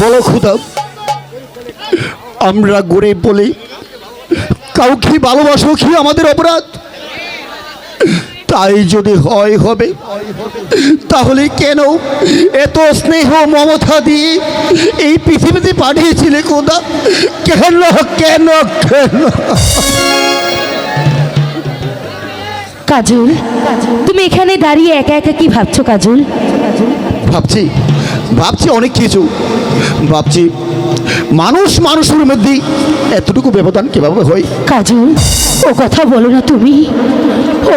বলো খুদা আমরা গরিব বলি কাউকে ভালোবাসো কি আমাদের অপরাধ? তাই যদি হয় হবে। তাহলে কেন এত স্নেহ মমতা দিয়ে এই পৃথিবীতে পাঠিয়েছিলে কোদা কেন কেন কেন? কাজল তুমি এখানে দাঁড়িয়ে একা একা কি ভাবছ কাজল? ভাবছি। ভাবছি অনেক কিছু। ভাবছি মানুষ মানুষের মধ্যে এতটুকু ব্যবধান কীভাবে হয়? কাজল ও কথা বলো না তুমি।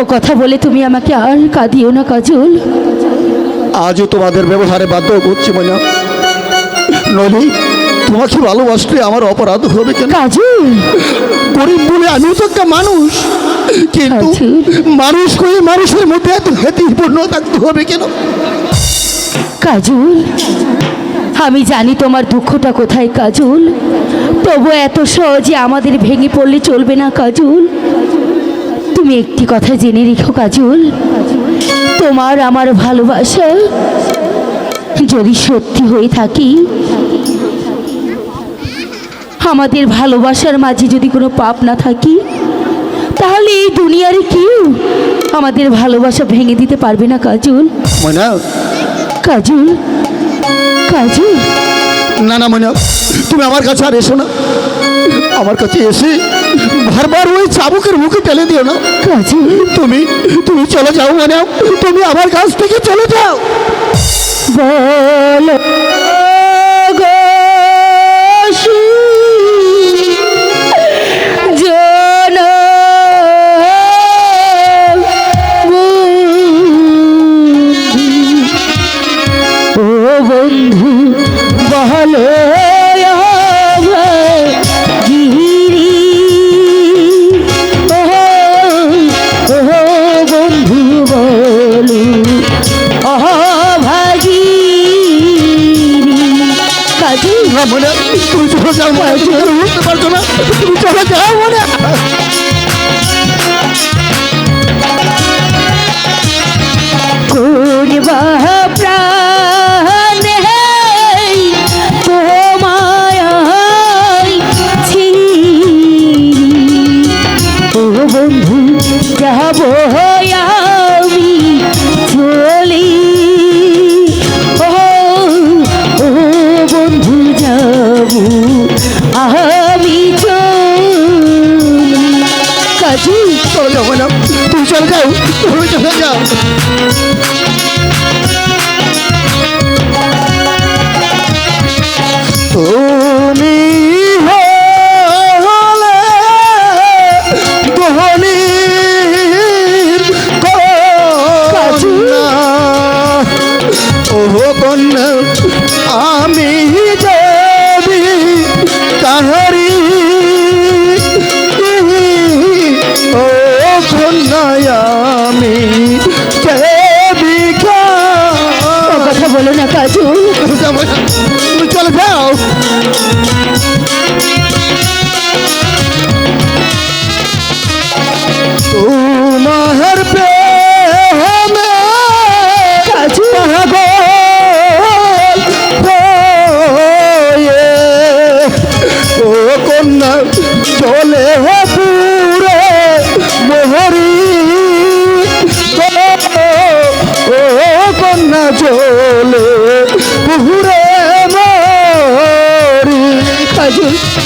ও কথা বলে তুমি আমাকে আর কাঁদিও না কাজল। আজও তোমাদের ব্যবহারে বাধ্য করছি মনে নলি তোমাকে ভালোবাসলে আমার অপরাধ হবে কেন? কাজল। গরিব বলে আমিও তো একটা মানুষ। কিন্তু। মানুষ হয়ে মানুষের মধ্যে এত হেতিপূর্ণ থাকতে হবে কেন? কাজল? আমি জানি তোমার দুঃখটা কোথায় কাজল। তবু এত সহজে আমাদের ভেঙে পড়লে চলবে না কাজল। তুমি একটি কথা জেনে রেখো কাজল। তোমার আমার ভালোবাসা যদি সত্যি হয়ে থাকি, আমাদের ভালোবাসার মাঝে যদি কোনো পাপ না থাকি, তাহলে এই দুনিয়ারে কেউ আমাদের ভালোবাসা ভেঙে দিতে পারবে না কাজল। ময়না কাজল কাজল না না মনে তুমি আমার কাছে আর এসো না। আমার কাছে এসে বারবার ওই চাবুকের মুখে ফেলে দিও না। কাজল তুমি তুমি চলে যাও মানে তুমি আমার কাছ থেকে চলে যাও। বলো মনে তুমি চলে যাও মায়ের আর উঠতে পারছ না। তুমি চলে যাও মনে যাও তুমি হলে ধনির কন্যা ও কন্যা আমি দেবী কাহারি ও কন্যায় আমি কথা বলো না কাজু। চলে যাও। তোমার প্রেমে কাজু। পাগল ও কন্যা।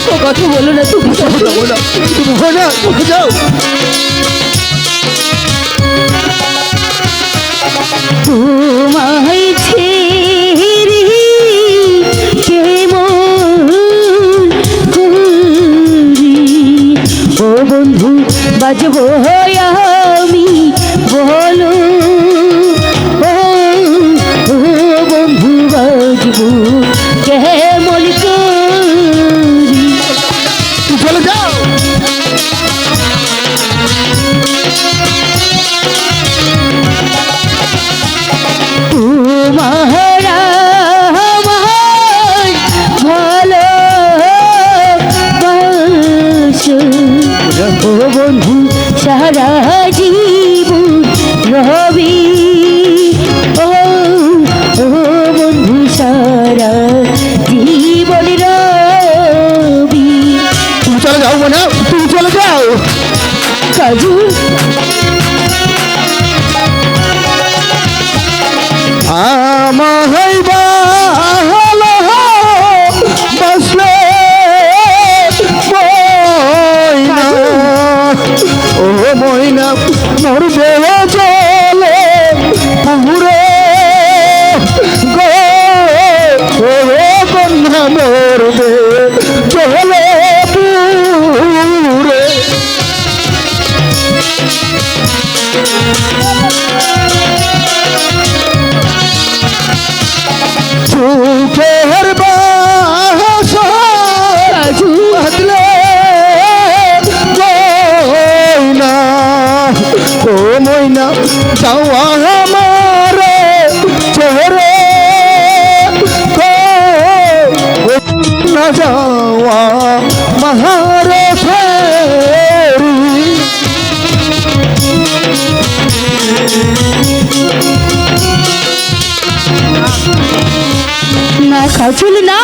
ও কথা বলো না তুমি হয়ে যাও তুমি যাও। তোমায় সারা জীবন রবি। ও ও বন্ধু সারা জীবন রবি। তুমি চলে কাজু ময়না যাওয়া আমার চেহারে না যাওয়া মহারে ফেরি। না না,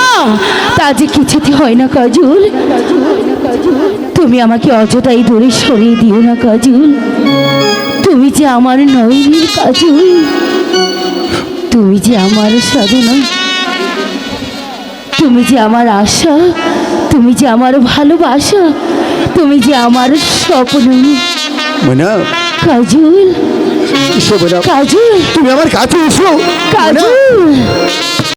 তা যে কিছুতে হয় না কাজল। তুমি আমাকে অযথাই দূরে সরিয়ে দিও না কাজল। তুমি যে আমার নয়নের কাজল তুমি যে আমার সাধনা তুমি যে আমার আশা তুমি যে আমার ভালোবাসা তুমি যে আমার স্বপ্ন। কাজল কাজল। তুমি আমার কাছে এসো। কাজল।